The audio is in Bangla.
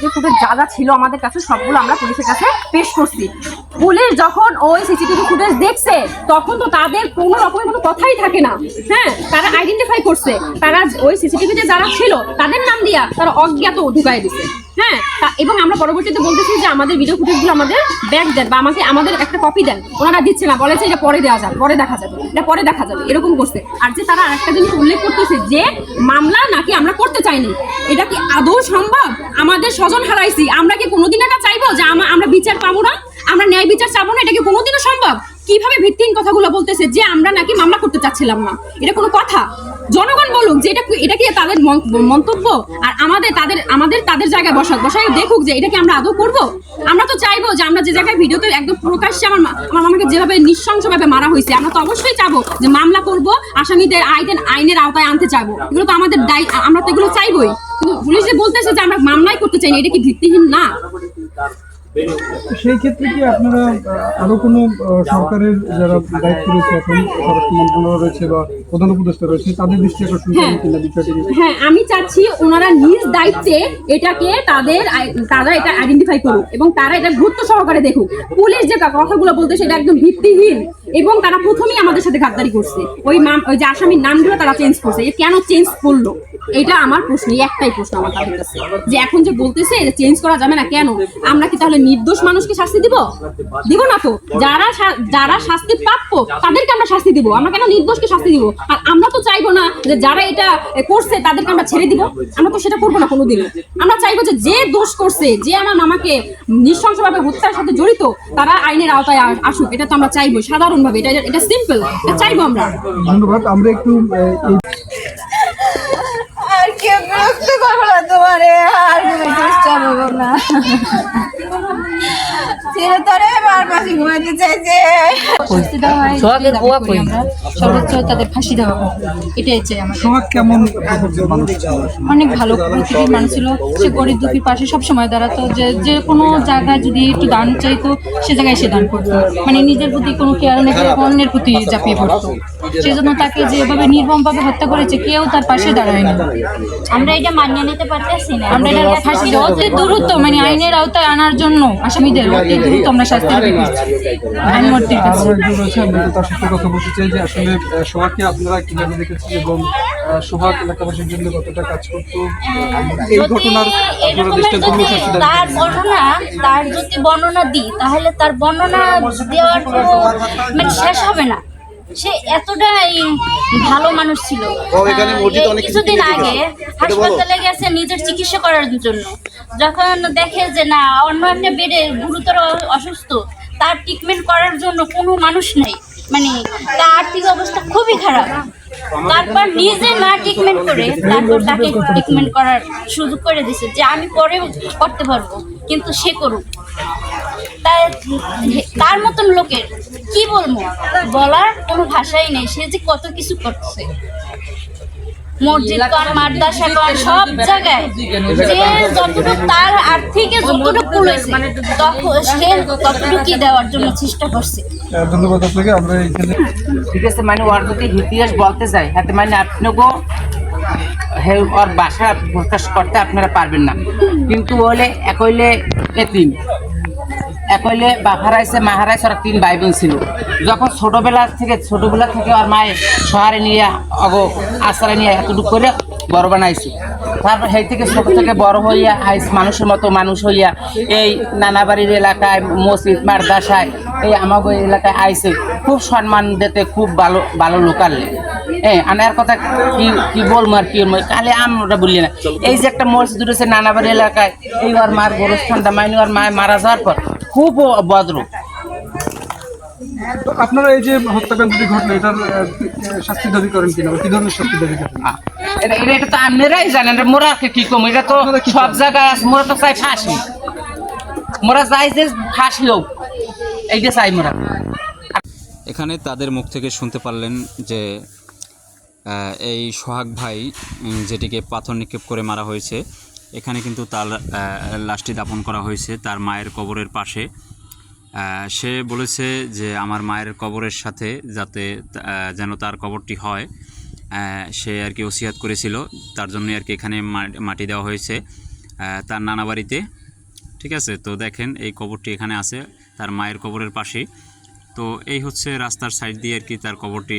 ভিডিও ফুটেজ যা যা ছিল আমাদের কাছে, সবগুলো আমরা পুলিশের কাছে পেশ করছি। পুলিশ যখন ওই সিসিটিভি ফুটেজ দেখছে, তখন তো তাদের কোনো রকমের কোনো কথাই থাকে না। হ্যাঁ তারা আইডেন্টিফাই করছে। তারা ওই সিসিটিভিতে যারা ছিল, তাদের নাম দিয়া তারা অজ্ঞাত ঢুকাই দিছে। হ্যাঁ এবং আমরা পরবর্তীতে বলতেছি যে আমাদের ভিডিও ফুটেজগুলো আমাদের ব্যাক দেন বা আমাকে, আমাদের একটা কপি দেন। ওনারা দিচ্ছে না, বলেছে এটা পরে দেওয়া যাবে, পরে দেখা যাবে, এটা পরে দেখা যাবে, এরকম করছে। আর যে তারা আরেকটা জিনিস উল্লেখ করতেছে যে মামলা নাকি আমরা করতে চাইনি। এটা কি আদৌ সম্ভব? আমাদের স্বজন হারাইছি, আমরা কি কোনোদিন এটা চাইব যে আমরা বিচার পাবো না? আমরা ন্যায় বিচার চাবো না? এটা কি কোনোদিনও সম্ভব? কীভাবে ভিত্তিহীন কথাগুলো বলতেছে যে আমরা নাকি মামলা করতে চাচ্ছিলাম না? এটা কোনো কথা? জনগণ বলুক, যে এটা এটা কি তাদের মন্তব্য? আর আমাদের তাদের আমাদের তাদের জায়গায় বসাক, বসাই দেখুক যে এটা কি আমরা আদৌ করব? আমরা তো চাইব যে আমরা যে জায়গায় ভিডিওতে একদম প্রকাশ্যে আমার আমার মামাকে যেভাবে নৃশংসভাবে মারা হয়েছে, আমরা তো অবশ্যই চাবো যে মামলা করব, আসামিদের আইনের আইনের আওতায় আনতে চাইব। এগুলো তো আমাদের দায় আমরা তো এগুলো চাইবোই। কিন্তু পুলিশ বলতেছে যে আমরা মামলাই করতে চাই না এটা কি ভিত্তিহীন না? সেই ক্ষেত্রে কি আপনারা আরও কোনো সরকারের যারা দায়িত্ব রয়েছে এখন স্বরাষ্ট্র মন্ত্রণালয় রয়েছে বা প্রধান উপদেষ্টা রয়েছে তাদের দৃষ্টি আকর্ষণ করবেন কিনা বিষয়টি হ্যাঁ আমি চাচ্ছি ওনারা নিজ দায়িত্বে এটাকে তাদের তারা এটা আইডেন্টিফাই করুক এবং তারা এটা গুরুত্ব সহকারে দেখুক। পুলিশ যে কথাগুলো বলতে সেটা একদম ভিত্তিহীন এবং তারা প্রথমেই আমাদের সাথে গাদ্দারি করছে। ওই ওই যে আসামির নামগুলো তারা চেঞ্জ করছে। এ কেন চেঞ্জ করল? এটা আমার প্রশ্ন একটাই প্রশ্ন আমার তাদের কাছে। যে এখন যে বলতেছে চেঞ্জ করা যাবে না কেন? আমরা কি তাহলে নির্দোষ মানুষকে শাস্তি দিব? দিব না তো। যারা যারা শাস্তি প্রাপ্য তাদেরকে আমরা শাস্তি দিব। আমরা কেন নির্দোষকে শাস্তি দিব? আর আমরা তো চাইব না যে যারা এটা করছে তাদেরকে আমরা ছেড়ে দিব। আমরা তো সেটা করব না কোনোদিনও। আমরা চাইব যে যে দোষ করছে, যে আমার মামাকে নৃশংসভাবে হত্যার সাথে জড়িত, তারা আইনের আওতায় আসুক। এটা তো আমরা চাইব সাধারণভাবে। এটা এটা সিম্পল এটা চাইব আমরা। ধন্যবাদ। আমরা একটু শাস্তি দেওয়া হয় সর্বোচ্চ তাদের ফাঁসি দেওয়া হোক। এটাই চাই আমার। সোহাগ কেমন? অনেক ভালো প্রকৃতির মানুষ ছিল। সে গরিব দুঃখীর পাশে সব সময় দাঁড়াতো। যে যে কোনো জায়গায় যদি একটু দান চাইতো সে জায়গায় সে দান করতো। মানে নিজের প্রতি কোনো কেয়ার নেই অন্যের প্রতি চাপিয়ে পড়তো। সেই জন্য তাকে যেভাবে নির্মমভাবে হত্যা করেছে কেউ তার পাশে দাঁড়ায়নি। আমরা এটা মানিয়ে নিতে পারতেছি না। আমরা এটা ফাঁসি অতি দ্রুত মানে আইনের আওতায় আনার জন্য আসামিদের অতি দ্রুত আমরা শাস্তি দাবি করছি আইনমন্ত্রীর কাছে। আরও আমরা একটু তার সাথে কথা বলতে চাই যে আসলে সোহাগকে আপনারা কীভাবে দেখেছেন এবং সোহাগ এলাকাবাসীর জন্য কতটা কাজ করতো? এই ঘটনার তার। বর্ণনা তার যদি বর্ণনা দিই তাহলে তার বর্ণনা দেওয়ার মানে শেষ হবে না। সে এতটাই ভালো মানুষ ছিল। কিছুদিন আগে হাসপাতালে গেছে নিজের চিকিৎসা করার জন্য। যখন দেখে যে না অন্য একটা বেডে গুরুতর অসুস্থ তার ট্রিটমেন্ট করার জন্য কোনো মানুষ নেই। মানে তার আর্থিক অবস্থা খুবই খারাপ। তারপর নিজে না ট্রিটমেন্ট করে তারপর তাকে ট্রিটমেন্ট করার সুযোগ করে দিছে যে আমি পরে করতে পারব কিন্তু সে করুক। তাই তার মতন লোকের। কি বলব? বলার কোনো ভাষাই নেই। সে যে কত কিছু করছে। মসজিদ কর মাদ্রাসা কর সব জায়গায় যে যতটুকু তার আর্থিকে যতটুকু কুলেছে তখন সে ততটুকুই দেওয়ার জন্য চেষ্টা করছে। ধন্যবাদ আপনাকে। আমরা এখানে ঠিক আছে মানে ওর যদি ইতিহাস বলতে চাই হাতে মানে ওর বাসা প্রকাশ করতে আপনারা পারবেন না। কিন্তু হলে এক হইলে এতিম। এক হইলে বাপ হারাইছে মা হারাইছে ওরা তিন ভাই বোন ছিল। যখন ছোটবেলা থেকে ছোটবেলা থেকে ওর মায়ে শহরে নিয়ে, অগ, আশ্রয় নিয়ে এতটুকু করে বড় বানাইছে। তারপর সেই থেকে ছোট থেকে বড় হইয়া আইস মানুষের মতো মানুষ হইয়া, এই নানাবাড়ির এলাকায়, মসজিদ মারদাসায় এই আমাগো এলাকায় আইসে খুব সম্মান দিতে, খুব ভালো ভালো লোকাল হ্যাঁ আনার কথা কি কি বলব আর কি কালে আমরা বললি না। এই যে একটা মসজিদ রয়েছে নানাবাড়ি এলাকায়, এই ওর মার গোরস্থানটা মাইনি ওর মায় মারা যাওয়ার পর খুব ভদ্র। তো আপনারা এই যে হত্যাকাণ্ডটি ঘটলো এটার শাস্তি দাবি করেন কিনা কি ধরনের শাস্তি দাবি করেন? এটা এটা- তো আপনারাই জানেন মোরা কে কি কম? এটা তো সব জায়গায় আছে মোরা তো চাই ফাঁসি। মোরা চাই যে ফাঁসি হোক এইটা চাই মোরা। এখানে তাদের মুখ থেকে শুনতে পারলেন যে এই সোহাগ ভাই যেটিকে পাথর নিক্ষেপ করে মারা হয়েছে এখানে কিন্তু তার লাশটি দাপন করা হয়েছে তার মায়ের কবরের পাশে। সে বলেছে যে আমার মায়ের কবরের সাথে যাতে যেন তার কবরটি হয় সে আর কি ওসিয়াত করেছিল। তার জন্যই আর কি এখানে মাটি দেওয়া হয়েছে তার নানা বাড়িতে। ঠিক আছে? তো দেখেন, এই কবরটি এখানে আছে, তার মায়ের কবরের পাশেই। তো এই হচ্ছে রাস্তার সাইড দিয়ে আর কি তার কবরটি